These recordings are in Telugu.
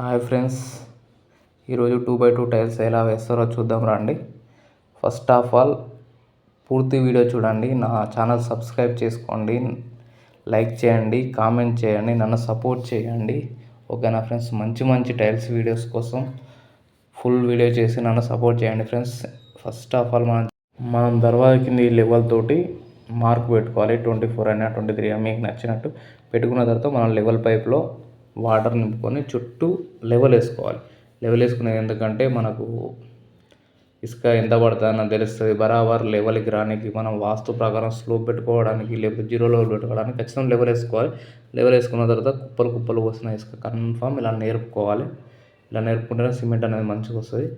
Hi friends. ఈరోజు టూ బై టూ టైల్స్ ఎలా వేస్తారో చూద్దాం రండి. ఫస్ట్ ఆఫ్ ఆల్ పూర్తి వీడియో చూడండి. నా ఛానల్ సబ్స్క్రైబ్ చేసుకోండి. లైక్ చేయండి కామెంట్ చేయండి నన్ను సపోర్ట్ చేయండి. ఓకేనా ఫ్రెండ్స్? మంచి మంచి టైల్స్ వీడియోస్ కోసం ఫుల్ వీడియో చేసి నన్ను సపోర్ట్ చేయండి ఫ్రెండ్స్. ఫస్ట్ ఆఫ్ ఆల్ మనం మనం దర్వాజ కింద లెవెల్ తోటి మార్క్ పెట్టుకోవాలి. ట్వంటీ ఫోర్ అయినా ట్వంటీ త్రీ అయినా మీకు నచ్చినట్టు. పెట్టుకున్న తర్వాత మనం లెవెల్ పైప్లో వాటర్ నింపుకొని చుట్టూ లెవెల్ వేసుకోవాలి. లెవెల్ వేసుకునేది ఎందుకంటే మనకు ఇసుక ఎంత పడుతుందో తెలుస్తుంది. బరాబర్ లెవెల్కి రానికి మనం వాస్తు ప్రకారం స్లోప్ పెట్టుకోవడానికి లేకపోతే జీరో లెవెల్ పెట్టుకోవడానికి ఖచ్చితంగా లెవెల్ వేసుకోవాలి. లెవెల్ వేసుకున్న తర్వాత కుప్పలు కుప్పలు పోసిన ఇసుక కన్ఫామ్ ఇలా నేర్పుకోవాలి. ఇలా నేర్పుకుంటేనే సిమెంట్ అనేది మంచిగా వస్తుంది.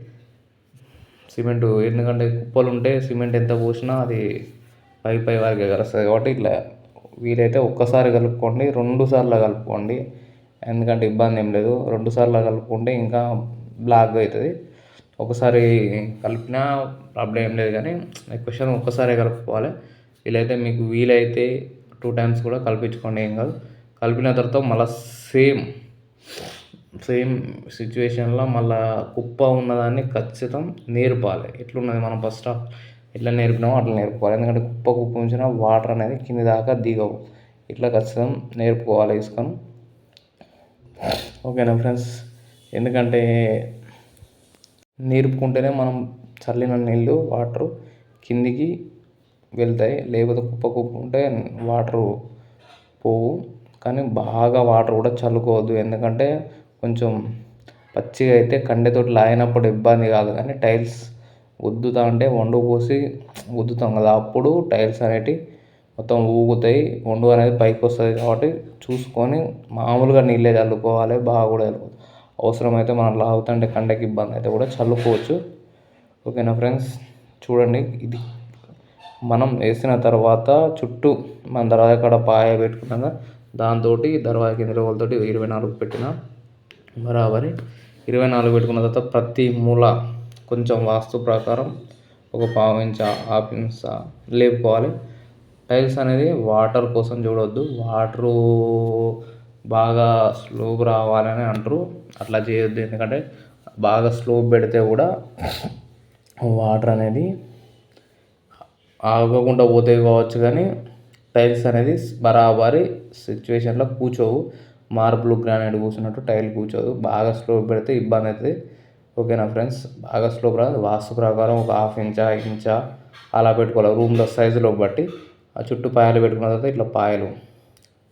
సిమెంట్ ఎందుకంటే కుప్పలు ఉంటే సిమెంట్ ఎంత పోసినా అది పై పై వరకే కలుస్తుంది. కాబట్టి ఇట్లా వీలైతే ఒక్కసారి కలుపుకోండి రెండు సార్లు కలుపుకోండి. ఎందుకంటే ఇబ్బంది ఏం లేదు. రెండుసార్లు కలుపుకుంటే ఇంకా బ్లాక్ అవుతుంది. ఒకసారి కలిపినా ప్రాబ్లం ఏం లేదు కానీ ఎక్కువ శాతం ఒక్కసారే కలుపుకోవాలి. వీలైతే మీకు వీలైతే టూ టైమ్స్ కూడా కలిపించుకోండి. ఏం కాదు. కలిపిన తర్వాత మళ్ళీ సేమ్ సేమ్ సిచ్యువేషన్లో మళ్ళీ కుప్ప ఉన్నదాన్ని ఖచ్చితం నేర్పాలి. ఎట్లున్నది మనం ఫస్ట్ ఆఫ్ ఎట్లా నేర్పినామో అట్లా నేర్పుకోవాలి. ఎందుకంటే కుప్ప కుప్ప ఉంచిన వాటర్ అనేది కింది దాకా దిగవు. ఇట్లా ఖచ్చితం నేర్పుకోవాలి ఇసుకను. ఓకేనా ఫ్రెండ్స్? ఎందుకంటే నేర్పుకుంటేనే మనం చల్లిన నీళ్ళు వాటరు కిందికి వెళ్తాయి. లేకపోతే కుప్ప కుప్ప ఉంటే వాటరు పోవు. కానీ బాగా వాటర్ కూడా చల్లుకోవద్దు. ఎందుకంటే కొంచెం పచ్చిగా అయితే కండెతోటి లాగినప్పుడు ఇబ్బంది కాదు. కానీ టైల్స్ ఉద్దుతా అంటే వండు పోసి ఉద్దుతాం కదా. అప్పుడు టైల్స్ అనేటివి మొత్తం ఊగుతాయి వండు అనేది పైకి వస్తుంది కాబట్టి చూసుకొని మామూలుగా నీళ్ళే చల్లుకోవాలి బాగా కూడా చల్లుకోవాలి అవసరమైతే మనం లాగుతుంటే కండకి ఇబ్బంది అయితే కూడా చల్లుకోవచ్చు. ఓకేనా ఫ్రెండ్స్? చూడండి ఇది. మనం వేసిన తర్వాత చుట్టూ మన దర్వాజా కాడ పాయ పెట్టుకున్నాక దాంతో దర్వాజా కింద రోజులతోటి ఇరవై నాలుగు పెట్టిన బరాబరి. ఇరవై నాలుగు పెట్టుకున్న తర్వాత ప్రతి మూల కొంచెం వాస్తు ప్రకారం ఒక పావు ఇంచ హాఫ్ ఇంచ లేపుకోవాలి. టైల్స్ అనేది వాటర్ కోసం చూడవద్దు వాటరు బాగా స్లోప్ రావాలని అంటారు. అట్లా చేయొద్దు. ఎందుకంటే బాగా స్లోప్ పెడితే కూడా వాటర్ అనేది ఆగకుండా పోతాయి కావచ్చు కానీ టైల్స్ అనేది బరాబరి సిచ్యువేషన్లో కూర్చోవు. మార్బుల్ గ్రానైట్ కూర్చున్నట్టు టైల్ కూర్చోదు. బాగా స్లోప్ పెడితే ఇబ్బంది అవుతుంది. ఓకేనా ఫ్రెండ్స్? బాగా స్లోప్ రాదు. వాస్తు ప్రకారం ఒక హాఫ్ ఇంచా ఇంచా అలా పెట్టుకోవాలి. రూమ్లో సైజులో బట్టి. ఆ చుట్టూ పాయలు పెట్టుకున్న తర్వాత ఇట్లా పాయలు.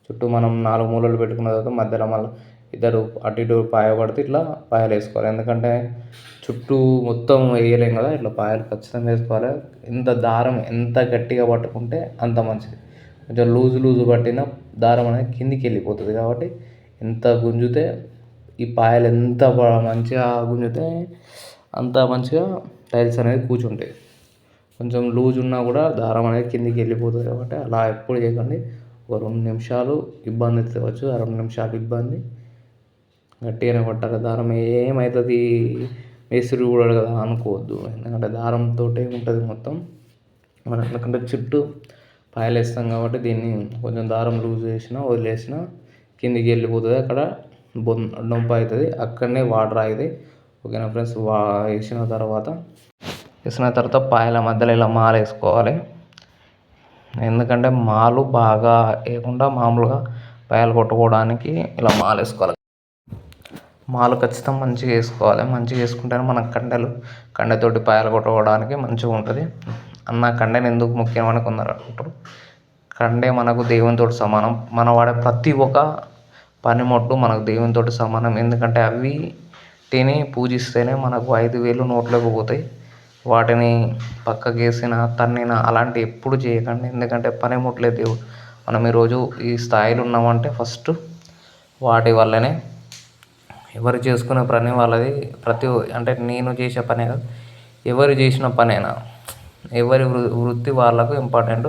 చుట్టూ మనం నాలుగు మూలలు పెట్టుకున్న తర్వాత మధ్యలో మళ్ళీ ఇద్దరు అటు ఇటు పాయ పడితే ఇట్లా పాయలు వేసుకోవాలి. ఎందుకంటే చుట్టూ మొత్తం వేయలేం కదా ఇట్లా పాయలు ఖచ్చితంగా వేసుకోవాలి. ఎంత దారం ఎంత గట్టిగా పట్టుకుంటే అంత మంచిది. కొంచెం లూజు లూజు పట్టిన దారం అనేది కిందికి వెళ్ళిపోతుంది కాబట్టి ఎంత గుంజితే ఈ పాయలు ఎంత మంచిగా గుంజితే అంత మంచిగా టైల్స్ అనేది కూర్చుంటాయి. కొంచెం లూజ్ ఉన్నా కూడా దారం అనేది కిందికి వెళ్ళిపోతుంది కాబట్టి అలా ఎప్పుడు చేయకండి. ఒక రెండు నిమిషాలు ఇబ్బంది తేవచ్చు. ఆ రెండు నిమిషాలు ఇబ్బంది. గట్టిగానే కొట్టాలి. దారం ఏమవుతుంది మేస్త్రి కూడా కదా అనుకోవద్దు. ఎందుకంటే దారంతో ఉంటుంది మొత్తం. మనం ఎందుకంటే చుట్టూ పాయలేస్తాం కాబట్టి దీన్ని కొంచెం దారం లూజ్ చేసినా వదిలేసినా కిందికి వెళ్ళిపోతుంది. అక్కడ బొన్ డొంప అవుతుంది. అక్కడనే వాటర్ ఆగుతాయి ఓకేనా ఫ్రెండ్స్? వా వేసిన తర్వాత వేసిన తర్వాత పాయల మధ్యలో ఇలా మాల వేసుకోవాలి ఎందుకంటే మాలు బాగా వేయకుండా మామూలుగా పాయలు కొట్టుకోవడానికి ఇలా మాల వేసుకోవాలి మాలు ఖచ్చితంగా మంచిగా వేసుకోవాలి. మంచిగా వేసుకుంటేనే మన కండెలు కండెతోటి పాయలు కొట్టుకోవడానికి మంచిగా ఉంటుంది. అన్న కండెని ఎందుకు ముఖ్యమని కొందరు అంటారు. కండే మనకు దేవునితో సమానం. మన వాడే ప్రతి ఒక్క పనిముట్లు మనకు దేవునితో సమానం. ఎందుకంటే అవి తిని పూజిస్తేనే మనకు ఐదు వేలు నోట్లోకి పోతాయి. వాటిని పక్కకు వేసిన తన్నిన అలాంటివి ఎప్పుడు చేయకండి. ఎందుకంటే పనిముట్లే దేవుడు. మనం ఈరోజు ఈ స్థాయిలో ఉన్నామంటే ఫస్ట్ వాటి వల్లనే ఎవరు చేసుకునే పని వాళ్ళది ప్రతి అంటే నేను చేసే పనే కాదు ఎవరు చేసిన పనైనా? ఎవరి వృ వృత్తి వాళ్ళకు ఇంపార్టెంట్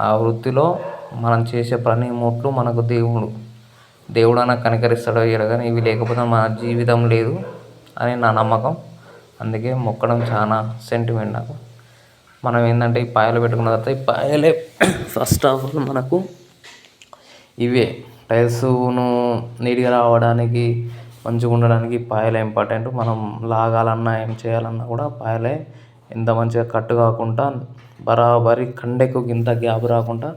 ఆ వృత్తిలో మనం చేసే పని ముట్లు మనకు దేవుడు. దేవుడు అన్న కనికరిస్తాడో ఇయ్యడో కానీ ఇవి లేకపోతే మన జీవితం లేదు అని నా నమ్మకం. అందుకే మొక్కడం చాలా సెంటిమెంట్ నాకు. మనం ఏంటంటే ఈ పాయలు పెట్టుకున్న తర్వాత ఈ పాయలే ఫస్ట్ ఆఫ్ ఆల్ మనకు ఇవే. టైల్స్ను నీట్గా రావడానికి మంచిగా ఉండడానికి పాయలే ఇంపార్టెంట్ మనం లాగాలన్నా ఏం చేయాలన్నా కూడా పాయలే ఎంత మంచిగా కట్టు కాకుండా బరాబరి కండెకు ఇంత గ్యాప్ రాకుండా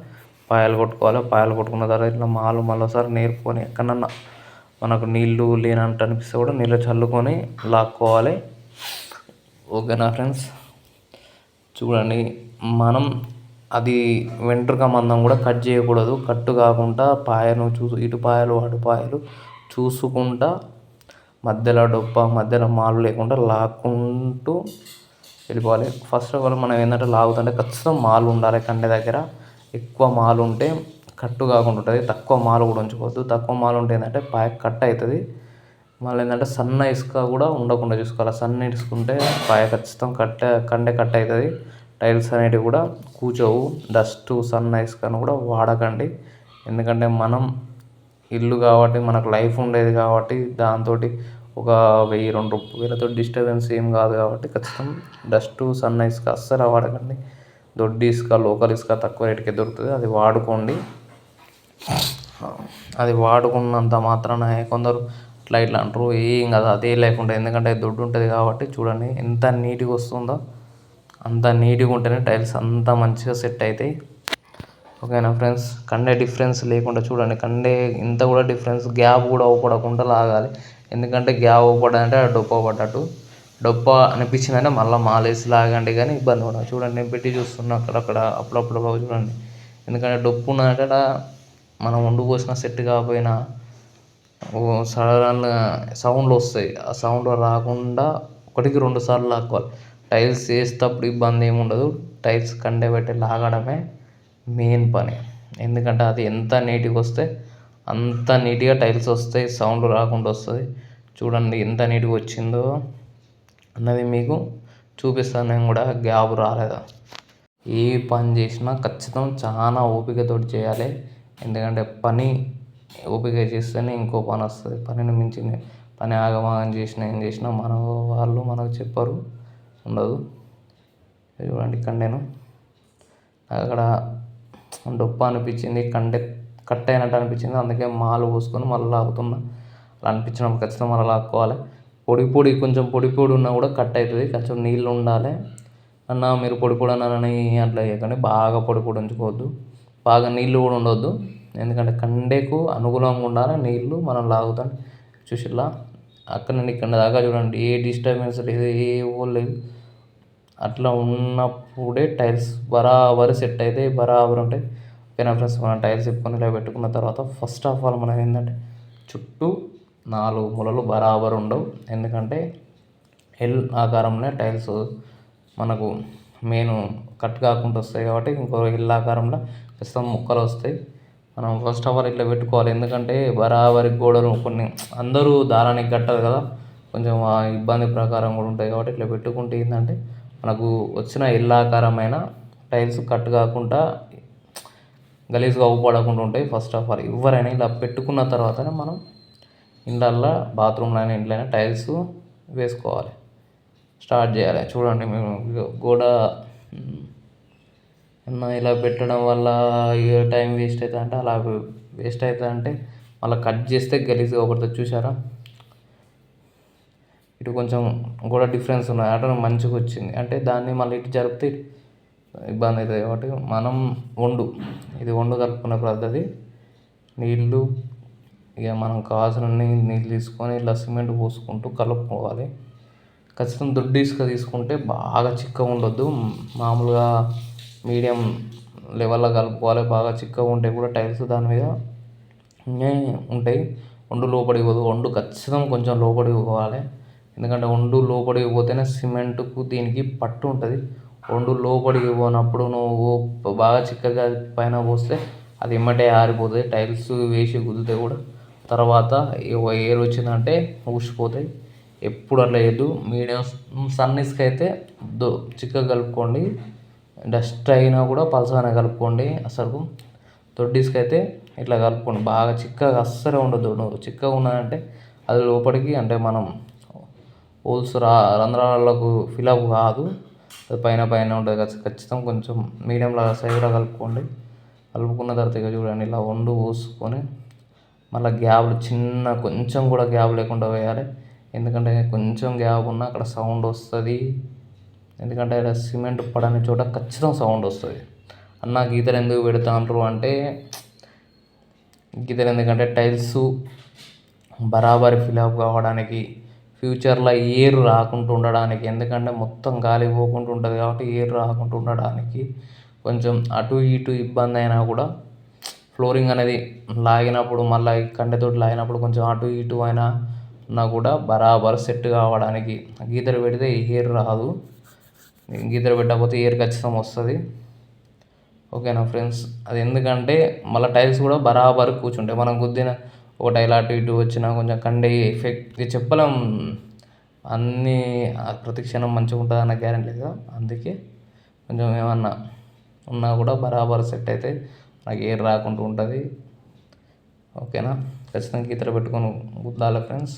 పాయలు కొట్టుకోవాలి. పాయలు కొట్టుకున్న తర్వాత ఇట్లా మాలు మళ్ళీసారి నేర్పుకొని ఎక్కడన్నా మనకు నీళ్ళు లేనట్టు అనిపిస్తే కూడా నీళ్ళు చల్లుకొని లాక్కోవాలి. ఓకేనా ఫ్రెండ్స్. చూడండి మనం అది వెంట్రుక మందం కూడా కట్ చేయకూడదు. కట్టు కాకుండా పాయను చూసు ఇటు పాయలు అటు పాయలు చూసుకుంటా మధ్యలో డొప్ప మధ్యలో మాలు లేకుండా లాక్కుంటూ వెళ్ళిపోవాలి. ఫస్ట్ ఆఫ్ ఆల్ మనం ఏంటంటే లాగుతుంటే ఖచ్చితంగా మాలు ఉండాలి కండె దగ్గర. ఎక్కువ మాలు ఉంటే కట్టు కాకుండా ఉంటుంది. తక్కువ మాలు కూడా ఉంచుకోవద్దు తక్కువ మాలు ఉంటే ఏంటంటే పాయ కట్ అవుతుంది. మళ్ళీ ఏంటంటే సన్న ఇసుక కూడా ఉండకుండా చూసుకోవాలి. సన్న ఇసుకుంటే పాయ ఖచ్చితం కట్ట కండే కట్ అవుతుంది. టైల్స్ అనేటివి కూడా కూర్చోవు డస్ట్ సన్న ఇసుకను కూడా వాడకండి. ఎందుకంటే మనం ఇల్లు కాబట్టి మనకు లైఫ్ ఉండేది కాబట్టి దాంతో ఒక వెయ్యి రెండు వేలతో డిస్టర్బెన్స్ ఏం కాదు కాబట్టి ఖచ్చితం డస్ట్ సన్న ఇసుక అస్సలు వాడకండి. దొడ్డి ఇసుక లోకల్ ఇసుక తక్కువ రేటుకే దొరుకుతుంది. అది వాడుకోండి. అది వాడుకున్నంత మాత్రాన కొందరు ఇట్లా ఇట్లా అంటారు. ఏం కాదు అదే లేకుండా ఎందుకంటే దొడ్డు ఉంటుంది కాబట్టి చూడండి ఎంత నీట్గా వస్తుందో అంత నీట్గా ఉంటేనే టైల్స్ అంత మంచిగా సెట్ అవుతాయి ఓకేనా ఫ్రెండ్స్? కండే డిఫరెన్స్ లేకుండా చూడండి. కండే ఇంత కూడా డిఫరెన్స్ గ్యాప్ కూడా అవ్వకుండా లాగాలి. ఎందుకంటే గ్యాప్ అవ్వడంటే డొప్ప పడ్డట్టు డొప్ప అనిపించిందంటే మళ్ళీ మాలేసి లాగండి కానీ ఇబ్బంది కూడా చూడండి నేను పెట్టి చూస్తున్నా అక్కడక్కడ అప్పుడప్పుడు చూడండి. ఎందుకంటే డొప్పు ఉన్నదంటే మనం వండు పోసిన సెట్ కాకపోయినా సడన్ సౌండ్లు వస్తాయి. ఆ సౌండ్ రాకుండా ఒకటికి రెండు సార్లు లాక్కోవాలి. టైల్స్ వేసేటప్పుడు ఇబ్బంది ఏమి ఉండదు. టైల్స్ కండే పెట్టి లాగడమే మెయిన్ పని. ఎందుకంటే అది ఎంత నీట్గా వస్తే అంత నీట్గా టైల్స్ వస్తాయి సౌండ్ రాకుండా వస్తుంది. చూడండి ఎంత నీట్గా వచ్చిందో అన్నది మీకు చూపిస్తాను. నేను కూడా గ్యాప్ రాలేదా? ఏ పని చేసినా ఖచ్చితం చాలా ఓపికతోటి చేయాలి. ఎందుకంటే పని ఓపిక చేస్తేనే ఇంకో పని వస్తుంది. పనిని మించి పని ఆగమాగం చేసినా ఏం చేసినా మన వాళ్ళు మనకు చెప్పరు ఉండదు. చూడండి కండెను అక్కడ డొప్ప అనిపించింది కండె కట్ అయినట్టు అనిపించింది. అందుకే మాలు పోసుకొని మళ్ళీ లాగుతున్నా. అలా అనిపించినప్పుడు ఖచ్చితంగా మళ్ళీ లాక్కోవాలి. పొడి పొడి కొంచెం పొడి పొడి ఉన్నా కూడా కట్ అవుతుంది. కొంచెం నీళ్ళు ఉండాలి. అన్న మీరు పొడి పొడి అన్నారని అట్లా చేయకండి. బాగా పొడి పొడి ఉంచుకోవద్దు. బాగా నీళ్ళు కూడా ఉండొద్దు. ఎందుకంటే కండెకు అనుకూలంగా ఉండాలి నీళ్ళు మనం లాగుతాం. చూసిలా అక్కడ నుండి ఇక్కడ దాకా చూడండి. ఏ డిస్టర్బెన్స్ లేదు ఏ లేదు. అట్లా ఉన్నప్పుడే టైల్స్ బరాబర్ సెట్ అయితే బరాబర్ ఉంటాయి. ఓకేనా ఫ్రెండ్స్ మనం టైల్స్ ఇప్పుకొని ఇలా పెట్టుకున్న తర్వాత ఫస్ట్ ఆఫ్ ఆల్ మనం ఏంటంటే చుట్టూ నాలుగు మూలలు బరాబర్ ఉండవు. ఎందుకంటే ఎల్ ఆకారంలో టైల్స్ మనకు మెయిన్ కట్ కాకుండా వస్తాయి కాబట్టి ఇంకో ఎల్ ఆకారంలో ప్రస్తుతం ముక్కలు వస్తాయి. మనం ఫస్ట్ ఆఫ్ ఆల్ ఇట్లా పెట్టుకోవాలి. ఎందుకంటే బరాబరి గోడలు కొన్ని అందరూ దారానికి కట్టరు కదా. కొంచెం ఇబ్బంది ప్రకారం కూడా ఉంటాయి కాబట్టి ఇట్లా పెట్టుకుంటే ఏంటంటే మనకు వచ్చిన ఇల్లాకారమైన టైల్స్ కట్ కాకుండా గలీజ్గా అవ్వపడకుండా ఉంటాయి ఫస్ట్ ఆఫ్ ఆల్ ఎవరైనా ఇలా పెట్టుకున్న తర్వాతనే మనం ఇండ్లల్లో బాత్రూమ్లో అయినా ఇంట్లో టైల్స్ వేసుకోవాలి. స్టార్ట్ చేయాలి. చూడండి మేము గోడ ఇలా పెట్టడం వల్ల టైం వేస్ట్ అవుతుంది అంటే అలా వేస్ట్ అవుతుంది అంటే మళ్ళీ కట్ చేస్తే గలీజ్గా ఒకటి చూసారా ఇటు కొంచెం కూడా డిఫరెన్స్ ఉన్నాయి. అటు మంచిగా వచ్చింది. అంటే దాన్ని మళ్ళీ ఇటు జరిపితే ఇబ్బంది అవుతుంది కాబట్టి మనం వండు ఇది వండు కలుపుకునే పద్ధతి. నీళ్ళు ఇక మనం కావాల్సిన నీళ్ళు తీసుకొని ఇలా సిమెంట్ పోసుకుంటూ కలుపుకోవాలి. ఖచ్చితంగా దొడ్డు ఇసుక తీసుకుంటే బాగా చిక్కగా ఉండొద్దు. మామూలుగా మీడియం లెవెల్లో కలుపుకోవాలి బాగా చిక్కగా ఉంటే కూడా టైల్స్ దాని మీద ఉంటాయి ఒండు లోపలికి పోదు వండు ఖచ్చితంగా కొంచెం లోపలికి పోవాలి ఎందుకంటే వండు లోపలికి పోతేనే సిమెంట్కు దీనికి పట్టు ఉంటుంది వండు లోపలికి పోనప్పుడు నువ్వు బాగా చిక్కగా పైన పోస్తే అది ఎమ్మటే ఆరిపోతుంది టైల్స్ వేసి కుదితే కూడా తర్వాత ఎయిర్ వచ్చిందంటే ఊసిపోతాయి ఎప్పుడు అట్లా వేయద్దు మీడియం సన్ అయితే దో చిక్కగా కలుపుకోండి డస్ట్ అయినా కూడా పలసగానే కలుపుకోండి అసలు. దొడ్డి అయితే ఇట్లా కలుపుకోండి. బాగా చిక్కగా అస్సలే ఉండదు చిక్కగా ఉన్నదంటే అది లోపలికి అంటే మనం హోల్స్ రా రంధ్రాలకు ఫిలప్ కాదు. అది పైన పైన ఉంటుంది ఖచ్చితంగా కొంచెం మీడియంలో సైజులో కలుపుకోండి. కలుపుకున్న తర్వాత ఇక చూడండి ఇలా వండు పోసుకొని మళ్ళీ గ్యాప్లు చిన్న కొంచెం కూడా గ్యాప్ లేకుండా వేయాలి. ఎందుకంటే కొంచెం గ్యాప్ ఉన్నా అక్కడ సౌండ్ వస్తుంది. ఎందుకంటే అక్కడ సిమెంట్ పడని చోట ఖచ్చితంగా సౌండ్ వస్తుంది. అన్న గీతలు ఎందుకు పెడతాండ్రు అంటే గీతలు ఎందుకంటే టైల్స్ బరాబరి ఫిలప్ కావడానికి ఫ్యూచర్లో ఎయిర్ రాకుండా ఉండడానికి ఎందుకంటే మొత్తం గాలి పోకుండా ఉంటుంది కాబట్టి ఎయిర్ రాకుండా ఉండడానికి కొంచెం అటు ఇటు ఇబ్బంది అయినా కూడా ఫ్లోరింగ్ అనేది లాగినప్పుడు మళ్ళీ కండెతోటి లాగినప్పుడు కొంచెం అటు ఇటు అయినా ఉన్నా కూడా బరాబర్ సెట్ కావడానికి. గీతలు పెడితే ఎయిర్ రాదు. గీతలు పెట్టకపోతే ఎయిర్ ఖచ్చితంగా వస్తుంది. ఓకేనా ఫ్రెండ్స్? అది ఎందుకంటే మళ్ళీ టైల్స్ కూడా బరాబర్ కూర్చుంటాయి. మనం గుద్దిన ఒక టైల్ అటు ఇటు వచ్చినా కొంచెం కండే ఎఫెక్ట్ చెప్పలేం. అన్నీ ప్రతి క్షణం మంచిగా ఉంటుంది అన్న గ్యారెంటీ లేదు. అందుకే కొంచెం ఏమన్నా ఉన్నా కూడా బరాబర్ సెట్ అయితే నాకు ఎయిర్ రాకుండా ఉంటుంది. ఓకేనా? ఖచ్చితంగా గీతలు పెట్టుకొని గుద్దాలి ఫ్రెండ్స్.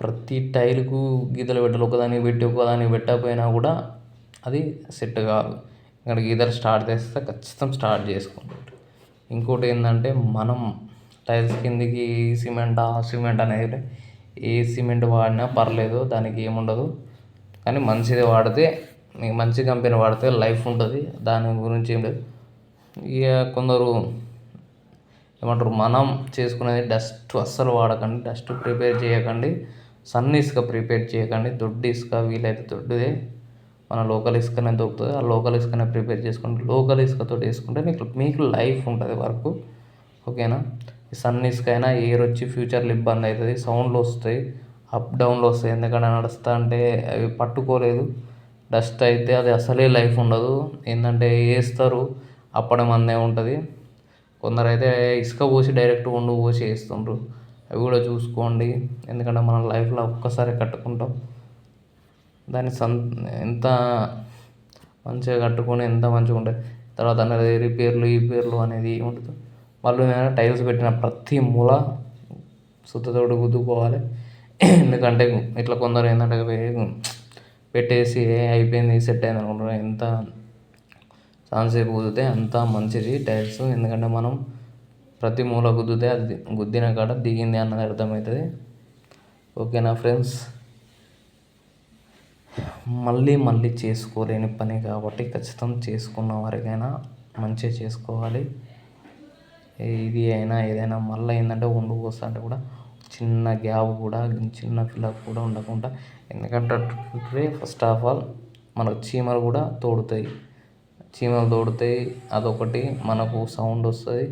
ప్రతి టైల్కు గీతలు పెట్టాలి ఒకదానికి పెట్టి ఒకదానికి పెట్టకపోయినా కూడా అది సెట్ కాదు. ఇక్కడ గీతలు స్టార్ట్ చేస్తే ఖచ్చితం స్టార్ట్ చేసుకుంటారు ఇంకోటి ఏంటంటే మనం టైల్స్ కిందికి సిమెంట్ ఆ సిమెంట్ అనేది ఏ సిమెంట్ వాడినా పర్లేదు దానికి ఏముండదు. కానీ మంచిది వాడితే మీకు మంచి కంపెనీ వాడితే లైఫ్ ఉంటుంది. దాని గురించి ఏం లేదు. ఇక కొందరు ఏమంటారు మనం చేసుకునేది డస్ట్ అస్సలు వాడకండి డస్ట్ ప్రిపేర్ చేయకండి. సన్ ఇసుక ప్రిపేర్ చేయకండి. దొడ్డు ఇసుక వీలైతే దొడ్డుదే. మన లోకల్ ఇసుకనే దొరుకుతుంది. ఆ లోకల్ ఇసుకనే ప్రిపేర్ చేసుకోండి లోకల్ ఇసుకతో వేసుకుంటే మీకు మీకు లైఫ్ ఉంటుంది వర్క్. ఓకేనా? సన్ ఇసుక అయినా ఎయిర్ వచ్చి ఫ్యూచర్లో ఇబ్బంది అవుతుంది. సౌండ్లు వస్తాయి. అప్ డౌన్లు వస్తాయి. ఎందుకంటే నడుస్తా అంటే అవి పట్టుకోలేదు. డస్ట్ అయితే అది అసలే లైఫ్ ఉండదు. ఏంటంటే వేస్తారు. అప్పడం అందే ఉంటుంది. కొందరు అయితే ఇసుక పోసి డైరెక్ట్ వండు పోసి వేస్తుండ్రు. అవి కూడా చూసుకోండి. ఎందుకంటే మనం లైఫ్లో ఒక్కసారి కట్టుకుంటాం. దాన్ని సం ఎంత మంచిగా కట్టుకొని ఎంత మంచిగా ఉంటుంది తర్వాత అనేది రిపేర్లు ఈ పేర్లు అనేది ఉంటుంది మళ్ళీ నేను టైల్స్ పెట్టిన ప్రతి మూల సుత్తతోడు గుద్దుకోవాలి. ఎందుకంటే ఇట్లా కొందరు ఏంటంటే పెట్టేసి అయిపోయింది సెట్ అయింది అనుకుంటారు. ఎంత చాలాసేపు కుదిరితే అంత మంచిది టైల్స్. ఎందుకంటే మనం ప్రతి మూల గుద్దితే అది గుద్దిన కాడ దిగింది అన్నది అర్థమవుతుంది ఓకేనా ఫ్రెండ్స్? మళ్ళీ మళ్ళీ చేసుకోలేని పని కాబట్టి ఖచ్చితం చేసుకున్న వారికైనా మంచిగా చేసుకోవాలి. ఇది అయినా ఏదైనా మళ్ళీ ఏంటంటే వండు పోస్తుంటే కూడా చిన్న గ్యాప్ కూడా చిన్న ఫిలప్ కూడా ఉండకుండా ఎందుకంటే ఫస్ట్ ఆఫ్ ఆల్ మనకు చీమలు కూడా తోడుతాయి. చీమలు తోడుతాయి అదొకటి మనకు సౌండ్ వస్తుంది.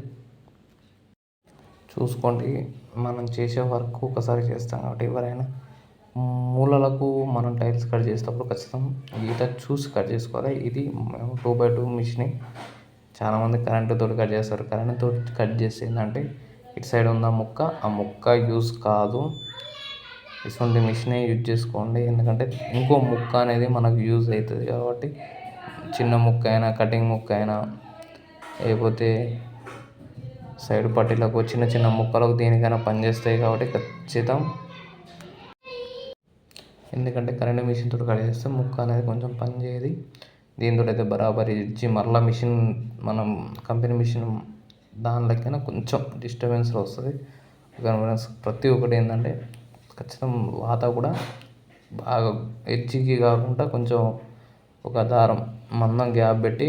చూసుకోండి. మనం చేసే వర్క్ ఒకసారి చేస్తాం కాబట్టి ఎవరైనా మూలలకు మనం టైల్స్ కట్ చేసేటప్పుడు ఖచ్చితంగా గీత చూసి కట్ చేసుకోవాలి. ఇది టూ బై టూ మిషన్ చాలామంది కరెంటుతో కట్ చేస్తారు. కరెంటుతో కట్ చేస్తే ఏంటంటే ఇటు సైడ్ ఉన్న ముక్క ఆ ముక్క యూస్ కాదు. ఇటువంటి మిషనే యూజ్ చేసుకోండి. ఎందుకంటే ఇంకో ముక్క అనేది మనకు యూజ్ అవుతుంది కాబట్టి చిన్న ముక్క అయినా కటింగ్ ముక్క అయినా లేకపోతే సైడ్ పట్టీలకు చిన్న చిన్న ముక్కలకు దేనికైనా పనిచేస్తాయి కాబట్టి ఖచ్చితం. ఎందుకంటే కరెంట్ మిషన్తో కట్ చేస్తే ముక్క అనేది కొంచెం పనిచేయదు దీంతో అయితే బరాబరి ఇచ్చి మరలా మిషన్ మనం కంపెనీ మిషన్ దానిలోకైనా కొంచెం డిస్టర్బెన్స్ వస్తుంది. ప్రతి ఒక్కటి ఏంటంటే ఖచ్చితం వాత కూడా బాగా ఎడ్జికి కాకుండా కొంచెం ఒక దారం మందం గ్యాప్ పెట్టి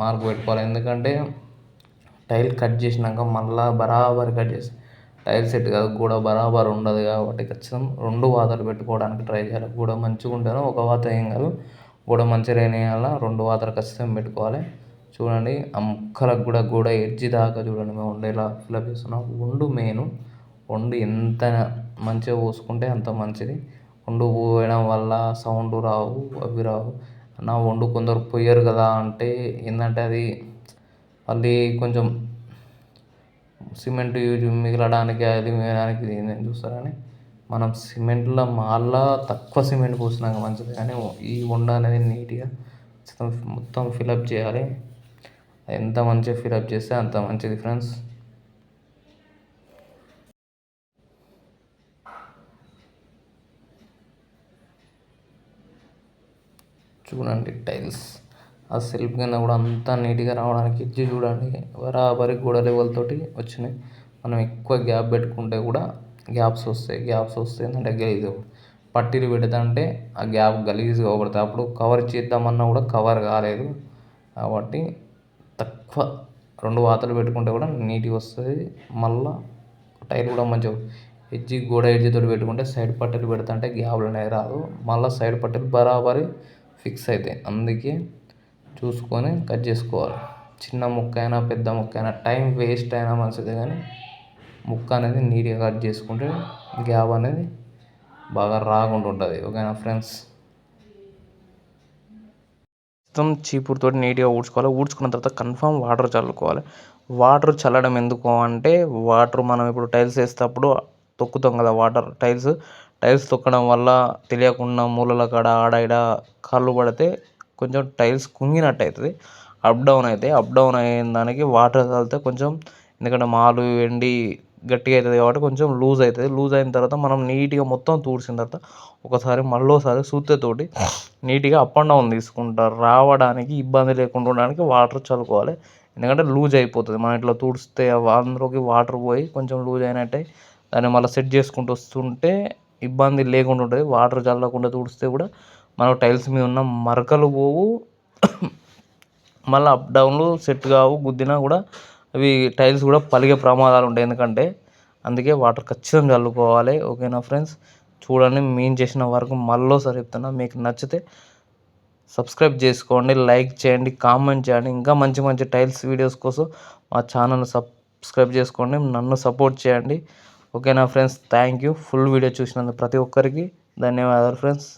మార్పు పెట్టుకోవాలి. ఎందుకంటే టైల్ కట్ చేసినాక మళ్ళీ బరాబర్ కట్ చేసి టైల్ సెట్ కాదు గోడ బరాబర్ ఉండదు కాబట్టి ఖచ్చితంగా రెండు వాతలు పెట్టుకోవడానికి ట్రై చేయాలి. గోడ మంచిగా ఉంటేనే ఒక వాత ఏం కాదు గోడ మంచిగా వేయాల రెండు వాతలు ఖచ్చితంగా పెట్టుకోవాలి. చూడండి ఆ ముక్కలకు కూడా గోడ ఎడ్జి దాకా చూడండి మేము ఉండేలా ఫిలప్ చేస్తున్నాం. ఉండు మెయిన్ వండు ఎంత మంచిగా పోసుకుంటే అంత మంచిది. వండు పోయడం వల్ల సౌండ్ రావు అవి రావు. నా వండు కొందరు పోయరు కదా అంటే ఏంటంటే అది మళ్ళీ కొంచెం సిమెంట్ యూజ్ మిగలడానికి అది మిగలడానికి నేను చూస్తారని మనం సిమెంట్లో మళ్ళా తక్కువ సిమెంట్ పోసినాక మంచిది. కానీ ఈ వండ అనేది నీట్గా మొత్తం ఫిలప్ చేయాలి. ఎంత మంచిగా ఫిలప్ చేస్తే అంత మంచిది ఫ్రెండ్స్. చూడండి టైల్స్. ఆ సెల్ఫ్ కింద కూడా అంతా నీట్గా రావడానికి ఎడ్జ్ చూడండి బరాబరి గోడ లెవెల్ తోటి వచ్చినాయి. మనం ఎక్కువ గ్యాప్ పెట్టుకుంటే కూడా గ్యాప్స్ వస్తాయి గ్యాప్స్ వస్తే ఏంటంటే గలీజ్. పట్టీలు పెడతాంటే ఆ గ్యాప్ గలీజ్గా అవబడతాయి అప్పుడు కవర్ చేద్దామన్నా కూడా కవర్ కాలేదు కాబట్టి తక్కువ రెండు వాతలు పెట్టుకుంటే కూడా నీట్గా వస్తుంది మళ్ళా టైర్ కూడా మంచిగా ఎడ్జి గోడ ఎడ్జితో పెట్టుకుంటే సైడ్ పట్టీలు పెడతాంటే గ్యాప్లు అనేవి రాదు. మళ్ళీ సైడ్ పట్టీలు బరాబరి ఫిక్స్ అవుతాయి అందుకే చూసుకొని కట్ చేసుకోవాలి. చిన్న ముక్క అయినా పెద్ద ముక్క అయినా టైం వేస్ట్ అయినా మంచిదే కానీ ముక్క అనేది నీట్గా కట్ చేసుకుంటే గ్యాప్ అనేది బాగా రాకుండా ఉంటుంది. ఓకేనా ఫ్రెండ్స్? మొత్తం చీపురుతో నీట్గా ఊడ్చుకోవాలి. ఊడ్చుకున్న తర్వాత కన్ఫామ్ వాటర్ చల్లుకోవాలి. వాటర్ చల్లడం ఎందుకు అంటే వాటర్ మనం ఇప్పుడు టైల్స్ వేసేటప్పుడు తొక్కుతాం కదా వాటర్ టైల్స్. టైల్స్ తొక్కడం వల్ల తెలియకుండా మూలల కాడ ఆడ ఈడ కళ్ళు పడితే కొంచెం టైల్స్ కుంగినట్టు అవుతుంది అప్ డౌన్ అవుతాయి అప్ డౌన్ అయిన దానికి వాటర్ తగిలితే కొంచెం ఎందుకంటే మాలు ఎండి గట్టిగా అవుతుంది కాబట్టి కొంచెం లూజ్ అవుతుంది లూజ్ అయిన తర్వాత మనం నీట్గా మొత్తం తుడిచిన తర్వాత ఒకసారి మళ్ళీసారి సూత్తోటి నీట్గా అప్ అండ్ డౌన్ తీసుకుంటారు రావడానికి ఇబ్బంది లేకుండా ఉండడానికి వాటర్ చల్లుకోవాలి. ఎందుకంటే లూజ్ అయిపోతుంది. మనం ఇట్లా తుడిస్తే అందులోకి వాటర్ పోయి కొంచెం లూజ్ అయినట్టే దాన్ని మళ్ళీ సెట్ చేసుకుంటూ వస్తుంటే ఇబ్బంది లేకుండా ఉంటుంది. వాటర్ చల్లకుండా తుడిస్తే కూడా మన టైల్స్ మీద ఉన్న మరకలు పోవు. మళ్ళీ అప్ డౌన్లు సెట్ కావు గుద్దినా కూడా అవి టైల్స్ కూడా పలిగే ప్రమాదాలు ఉంటాయి ఎందుకంటే అందుకే వాటర్ ఖచ్చితంగా చల్లుకోవాలి. ఓకేనా ఫ్రెండ్స్? చూడండి మేము చేసిన వరకు మళ్ళీసారి చెప్తున్నా. మీకు నచ్చితే సబ్స్క్రైబ్ చేసుకోండి లైక్ చేయండి కామెంట్ చేయండి. ఇంకా మంచి మంచి టైల్స్ వీడియోస్ కోసం మా ఛానల్ సబ్స్క్రైబ్ చేసుకోండి. నన్ను సపోర్ట్ చేయండి. ఓకేనా friends? Thank you. Full video చూసినందుకు ప్రతి ఒక్కరికి ధన్యవాదాలు ఫ్రెండ్స్.